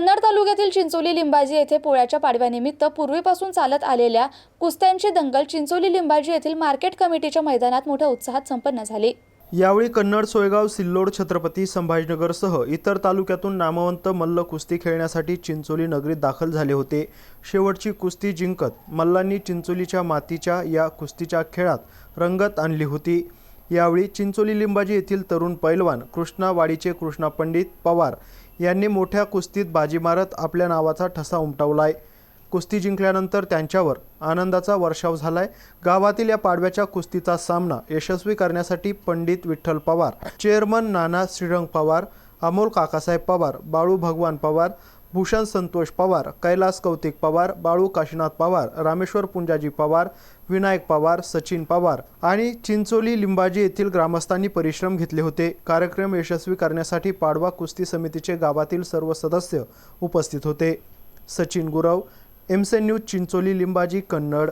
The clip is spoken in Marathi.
कन्नड तालुक्यातील चिंचोली लिंबाजी येथे पोळ्याच्या पाडव्यानिमित्त पूर्वीपासून चालत आलेल्या कुस्त्यांची दंगल चिंचोली लिंबाजी येथील मार्केट कमिटीच्या मैदानात मोठ्या उत्साहात संपन्न झाली. यावेळी कन्नड सोयगाव सिल्लोड छत्रपती संभाजीनगरसह इतर तालुक्यातून नामवंत मल्ल कुस्ती खेळण्यासाठी चिंचोली नगरीत दाखल झाले होते. शेवटची कुस्ती जिंकत मल्लांनी चिंचोलीच्या मातीच्या या कुस्तीच्या खेळात रंगत आणली होती. यावेळी चिंचोली लिंबाजी येथील तरुण पैलवान कृष्णा वाडीचे कृष्णा पंडित पवार यांनी मोठ्या कुस्तीत बाजी मारत आपल्या नावाचा ठसा उमटवलाय. कुस्ती जिंकल्यानंतर त्यांच्यावर आनंदाचा वर्षाव झालाय. गावातील या पाडव्याच्या कुस्तीचा सामना यशस्वी करण्यासाठी पंडित विठ्ठल पवार चेअरमन नाना श्रीरंग पवार अमोल काकासाहेब पवार बाळू भगवान पवार भूषण संतोष पवार कैलास कौतिक पवार बाळू काशीनाथ पवार रामेश्वर पुंजाजी पवार विनायक पवार सचिन पवार आणि चिंचोली लिंबाजी येथील ग्रामस्थांनी परिश्रम घेतले होते. कार्यक्रम यशस्वी करण्यासाठी पाडवा कुस्ती समितीचे गावातील सर्व सदस्य उपस्थित होते. सचिन गुरव एमसेन न्यूज चिंचोली लिंबाजी कन्नड.